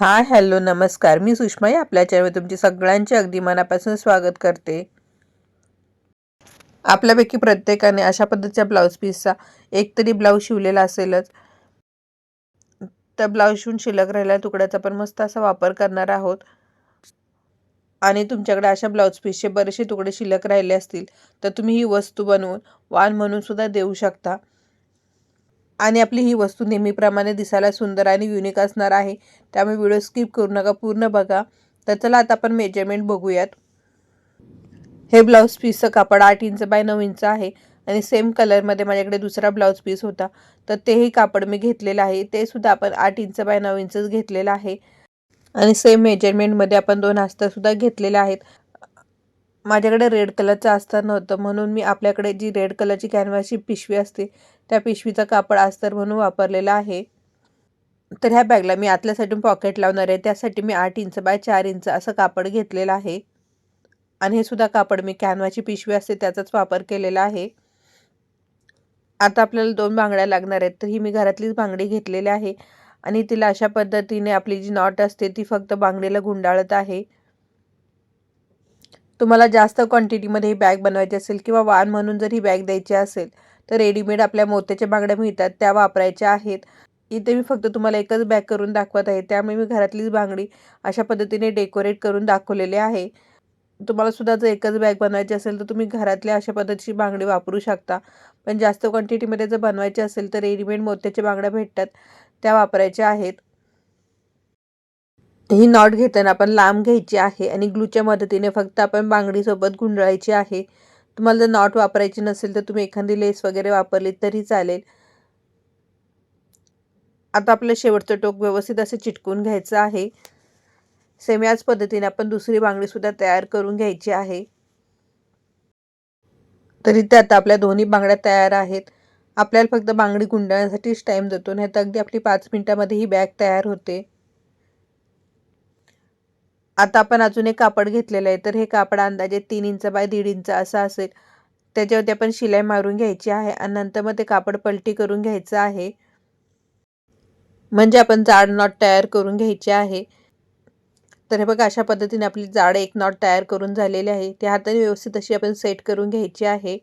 Hi hello नमस्कार. मी सुषमाई आपल्या चॅनलवर तुमचे सगळ्यांचे अगदी मनापासून स्वागत करते. आपल्यापैकी प्रत्येकाने अशा पद्धतीच्या ब्लाऊज पीसचा एकतरी ब्लाऊज शिवलेला असेलच. त्या ब्लाऊज शिवून शिल्लक राहिलेल्या तुकड्याचा पण मस्त असा वापर करणार आहोत. आणि तुमच्याकडे अशा ब्लाऊज पीसचे बरेचसे तुकडे शिल्लक राहिले असतील तर तुम्ही ही वस्तू बनवून वाण म्हणून सुद्धा देऊ शकता. आणि आपली ही वस्तू नेहमीप्रमाणे दिसायला सुंदर आणि युनिक असणार आहे. त्यामुळे व्हिडिओ स्किप करू नका पूर्ण बघा. तर चला आता आपण मेजरमेंट बघूयात. हे ब्लाऊज पीसचं कापड आठ इंच बाय नऊ इंच आहे आणि सेम कलरमध्ये माझ्याकडे दुसरा ब्लाऊज पीस होता. तर तेही कापड मी घेतलेलं आहे. ते सुद्धा आपण आठ इंच बाय नऊ इंचच घेतलेलं आहे. आणि सेम मेजरमेंटमध्ये आपण दोन आस्तासुद्धा घेतलेले आहेत. माझ्याकडे रेड कलरचं आस्ता नव्हतं म्हणून मी आपल्याकडे जी रेड कलरची कॅनव्हासची पिशवी असते त्या पिशवीचा कापड अस्तर म्हणून वापरलेला आहे. तर ह्या बॅगला मी आतल्या साईडून पॉकेट लावणार आहे. त्यासाठी मी आठ इंच बाय चार इंच असं कापड घेतलेलं आहे. आणि हे सुद्धा कापड मी कॅनवाची पिशवी असते त्याचाच वापर केलेला आहे. आता आपल्याला दोन बांगड्या लागणार आहेत. तर ही मी घरातलीच बांगडी घेतलेली आहे. आणि तिला अशा पद्धतीने आपली जी नॉट असते ती फक्त बांगडीला गुंडाळत आहे. तुम्हाला जास्त क्वांटिटीमध्ये ही बॅग बनवायची असेल किंवा वाण म्हणून जर ही बॅग द्यायची असेल तर रेडीमेड आपल्या मोत्याच्या बांगड्या मिळतात त्या वापरायच्या आहेत. इथे मी फक्त तुम्हाला एकच बॅग करून दाखवत आहे. त्यामुळे मी घरातलीच बांगडी अशा पद्धतीने डेकोरेट करून दाखवलेले आहे. तुम्हाला सुद्धा जर एकच बॅग बनवायची असेल तर तुम्ही घरातल्या अशा पद्धतीची बांगडी वापरू शकता. पण जास्त क्वांटिटीमध्ये जर बनवायची असेल तर रेडीमेड मोत्याच्या बांगड्या भेटतात. त्या वापरायच्या आहेत. ही नॉट घेताना आपण लांब घ्यायची आहे आणि ग्लूच्या मदतीने फक्त आपण बांगडीसोबत गुंडाळायची आहे. तुम्हाला जर नॉट वापरायची नसेल तर तुम्ही एखादी लेस वगैरे वापरली तरी चालेल. आता आपलं शेवटचं टोक व्यवस्थित असं चिटकून घ्यायचं आहे. सेम याच पद्धतीने आपण दुसरी बांगडीसुद्धा तयार करून घ्यायची आहे. तरी ते आता आपल्या दोन्ही बांगड्या तयार आहेत. आपल्याला फक्त बांगडी गुंडाळण्यासाठीच टाईम जातो नाही तर अगदी आपली पाच मिनटामध्ये ही बॅग तयार होते. आता आपण अजून एक कापड घेतलेलं आहे तर हे कापड अंदाजे तीन इंच बाय दीड इंच असं असेल. त्याच्यावरती आपण शिलाई मारून घ्यायची आहे आणि नंतर मग ते कापड पलटी करून घ्यायचं आहे. म्हणजे आपण जाड नॉट तयार करून घ्यायचे आहे. तर हे बघा अशा पद्धतीने आपली जाड एक नॉट तयार करून झालेली आहे. ती हाताने व्यवस्थित अशी आपण सेट करून घ्यायची आहे.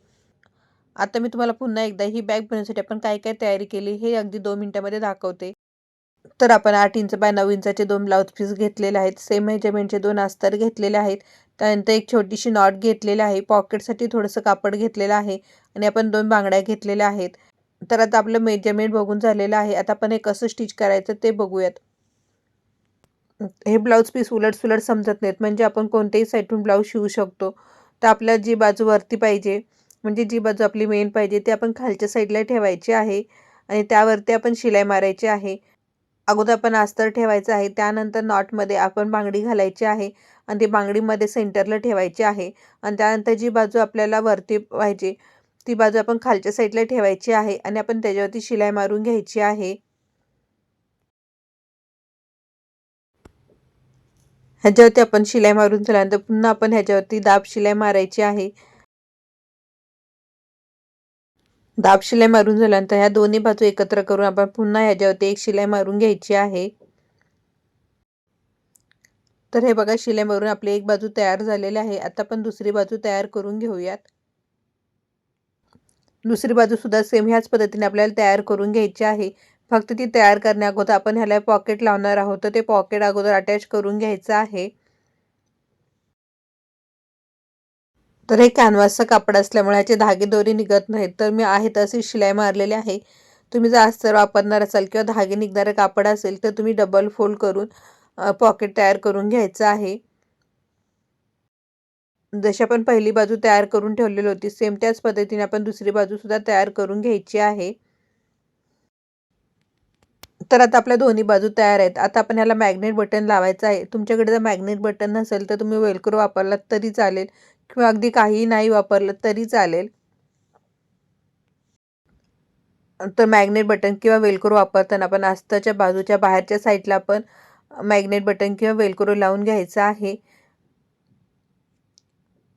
आता मी तुम्हाला पुन्हा एकदा ही बॅग बनवण्यासाठी आपण काय काय तयारी केली हे अगदी दोन मिनटामध्ये दाखवते. तर आपण आठ इंच बाय नऊ इंचाचे दोन ब्लाऊज पीस घेतलेले आहेत. सेम मेजरमेंटचे दोन अस्तर घेतलेले आहेत. त्यानंतर एक छोटीशी नॉट घेतलेली आहे. पॉकेटसाठी थोडंसं कापड घेतलेलं आहे आणि आपण दोन बांगड्या घेतलेल्या आहेत. तर आता आपलं मेजरमेंट बघून झालेलं आहे. आता आपण हे कसं स्टिच करायचं ते बघूयात. हे ब्लाऊज पीस उलट सुलट समजत नाहीत. म्हणजे आपण कोणत्याही साईडून ब्लाऊज शिवू शकतो. तर आपल्या जी बाजू वरती पाहिजे म्हणजे जी बाजू आपली मेन पाहिजे ते आपण खालच्या साईडला ठेवायची आहे. आणि त्यावरती आपण शिलाई मारायची आहे. अगोदर आपण अस्तर ठेवायचं आहे त्यानंतर नॉटमध्ये आपण बांगडी घालायची आहे आणि ती बांगडीमध्ये सेंटरला ठेवायची आहे आणि त्यानंतर जी बाजू आपल्याला वरती पाहिजे ती बाजू आपण खालच्या साईडला ठेवायची आहे आणि आपण त्याच्यावरती शिलाई मारून घ्यायची आहे. ह्याच्यावरती आपण शिलाई मारून झाल्यानंतर पुन्हा आपण ह्याच्यावरती दाब शिलाई मारायची आहे. दाब शिलाई मारून झाल्यानंतर ह्या दोन्ही बाजू एकत्र करून आपण पुन्हा ह्याच्यावरती एक शिलाई मारून घ्यायची आहे. तर हे बघा शिलाई मारून आपली एक बाजू तयार झालेली आहे. आता आपण दुसरी बाजू तयार करून घेऊयात. दुसरी बाजू सुद्धा सेम ह्याच पद्धतीने आपल्याला तयार करून घ्यायची आहे. फक्त ती तयार करण्या अगोदर आपण ह्याला पॉकेट लावणार आहोत. तर ते पॉकेट अगोदर अटॅच करून घ्यायचं आहे. तर हे कॅनव्हासचं कापड असल्यामुळे ह्याचे धागे दोरी निघत नाहीत. तर मी आहे तशी शिलाई मारलेली आहे. तुम्ही जर अस्तर वापरणार असाल किंवा धागे निघणारं कापड असेल तर तुम्ही डबल फोल्ड करून पॉकेट तयार करून घ्यायचं आहे. जशी आपण पहिली बाजू तयार करून ठेवलेली होती सेम त्याच पद्धतीने आपण दुसरी बाजूसुद्धा तयार करून घ्यायची आहे. तर आता आपल्या दोन्ही बाजू तयार आहेत. आता आपण ह्याला मॅग्नेट बटन लावायचं आहे. तुमच्याकडे जर मॅग्नेट बटन नसेल तर तुम्ही वेलक्रो वापरलात तरी चालेल. किंवा अगदी काहीही नाही वापरलं तरी चालेल. तर मॅग्नेट बटन किंवा वेलक्रो वापरताना आपण आस्ताच्या बाजूच्या बाहेरच्या साईडला आपण मॅग्नेट बटन किंवा वेलक्रो लावून घ्यायचं आहे.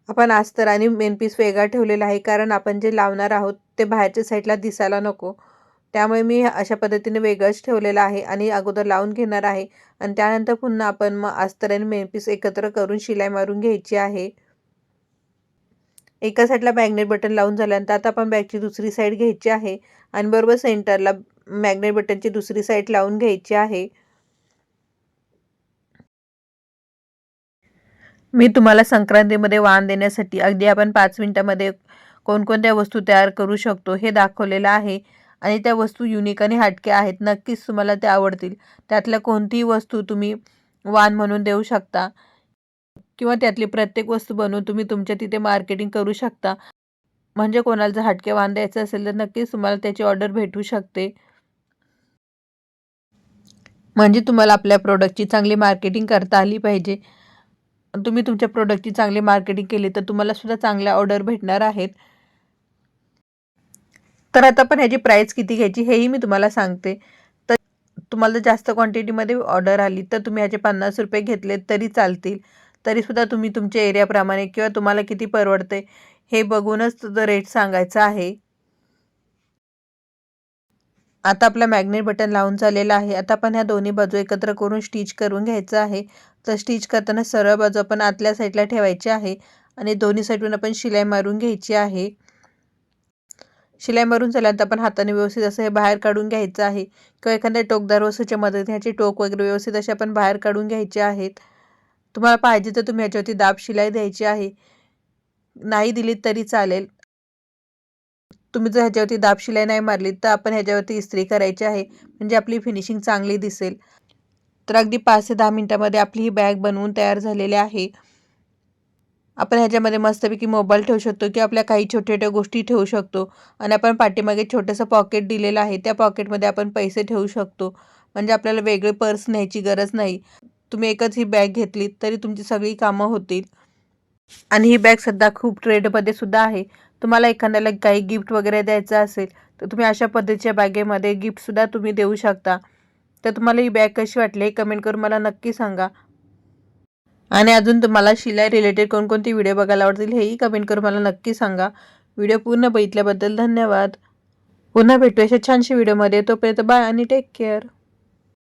आपण अस्तर आणि मेन पीस वेगळा ठेवलेला आहे कारण आपण जे लावणार आहोत ते बाहेरच्या साईडला दिसायला नको. त्यामुळे मी अशा पद्धतीने वेगळंच ठेवलेलं आहे आणि अगोदर लावून घेणार आहे. आणि त्यानंतर पुन्हा आपण मग अस्तर आणि मेनपीस एकत्र करून शिलाई मारून घ्यायची आहे. एका साईडला मॅग्नेट बटन लावून झाल्यानंतर आता आपण बॅगची दुसरी साईड घ्यायची आहे. आणि बरोबर सेंटरला मॅग्नेट बटनची दुसरी साईड लावून घ्यायची आहे. मी तुम्हाला संक्रांतीमध्ये वाण देण्यासाठी अगदी आपण पाच मिनिटामध्ये कोणकोणत्या वस्तू तयार करू शकतो हे दाखवलेलं आहे. आणि त्या वस्तू युनिक आणि हटके आहेत. नक्कीच तुम्हाला त्या आवडतील. त्यातल्या कोणतीही वस्तू तुम्ही वाण म्हणून देऊ शकता. किंवा त्यातली प्रत्येक वस्तू बनवून तुम्ही तुमच्या तिथे मार्केटिंग करू शकता. म्हणजे कोणाला जर हटके वाण द्यायचं असेल तर नक्कीच तुम्हाला त्याची ऑर्डर भेटू शकते. म्हणजे तुम्हाला आपल्या प्रोडक्टची चांगली मार्केटिंग करता आली पाहिजे. तुम्ही तुमच्या प्रोडक्टची चांगली मार्केटिंग केली तर तुम्हाला सुद्धा चांगल्या ऑर्डर भेटणार आहेत. तर आता पण ह्याची प्राईस किती घ्यायची हेही मी तुम्हाला सांगते. तर तुम्हाला जास्त क्वांटिटीमध्ये ऑर्डर आली तर तुम्ही ह्याचे पन्नास रुपये घेतले तरी चालतील. तरीसुद्धा तुम्ही तुमच्या एरियाप्रमाणे किंवा तुम्हाला किती परवडते हे बघूनच रेट सांगायचं आहे. आता आपला मॅग्नेट बटन लावून झालेलं आहे. आता आपण ह्या दोन्ही बाजू एकत्र करून स्टिच करून घ्यायचं आहे. तर स्टिच करताना सरळ बाजू आपण आतल्या साईडला ठेवायची आहे आणि दोन्ही साईडून आपण शिलाई मारून घ्यायची आहे. शिलाई मारून झाल्यानंतर आपण हाताने व्यवस्थित असं हे बाहेर काढून घ्यायचं आहे. किंवा एखाद्या टोकदार वस्तूच्या मदतीने ह्याची टोक वगैरे व्यवस्थित असे आपण बाहेर काढून घ्यायचे आहेत. तुम्हाला पाहिजे तर तुम्ही ह्याच्यावरती दाब शिलाई द्यायची आहे. नाही दिली तरी चालेल. तुम्ही जर ह्याच्यावरती दाब शिलाई नाही मारली तर आपण ह्याच्यावरती इस्त्री करायची आहे. म्हणजे आपली फिनिशिंग चांगली दिसेल. तर अगदी पाच ते दहा मिनटामध्ये आपली ही बॅग बनवून तयार झालेली आहे. आपण ह्याच्यामध्ये मस्तपैकी मोबाईल ठेवू शकतो किंवा आपल्या काही छोट्या छोट्या गोष्टी ठेवू शकतो. आणि आपण पाठीमागे छोटंसं पॉकेट दिलेलं आहे. त्या पॉकेटमध्ये आपण पैसे ठेवू शकतो. म्हणजे आपल्याला वेगळे पर्स न्यायची गरज नाही. तुम्ही एकच ही बॅग घेतलीत तरी तुमची सगळी कामं होतील. आणि ही बॅग सध्या खूप ट्रेडमध्ये सुद्धा आहे. तुम्हाला एखाद्याला काही गिफ्ट वगैरे द्यायचं असेल तर तुम्ही अशा पद्धतीच्या बॅगेमध्ये गिफ्टसुद्धा तुम्ही देऊ शकता. तर तुम्हाला ही बॅग कशी वाटली हे कमेंट करून मला नक्की सांगा. आणि अजून तुम्हाला शिलाई रिलेटेड कोणकोणते व्हिडिओ बघायला आवडतील हेही कमेंट करून मला नक्की सांगा. व्हिडिओ पूर्ण बघितल्याबद्दल धन्यवाद. पुन्हा भेटू अशा छानशा व्हिडिओमध्ये तोपर्यंत बाय आणि टेक केअर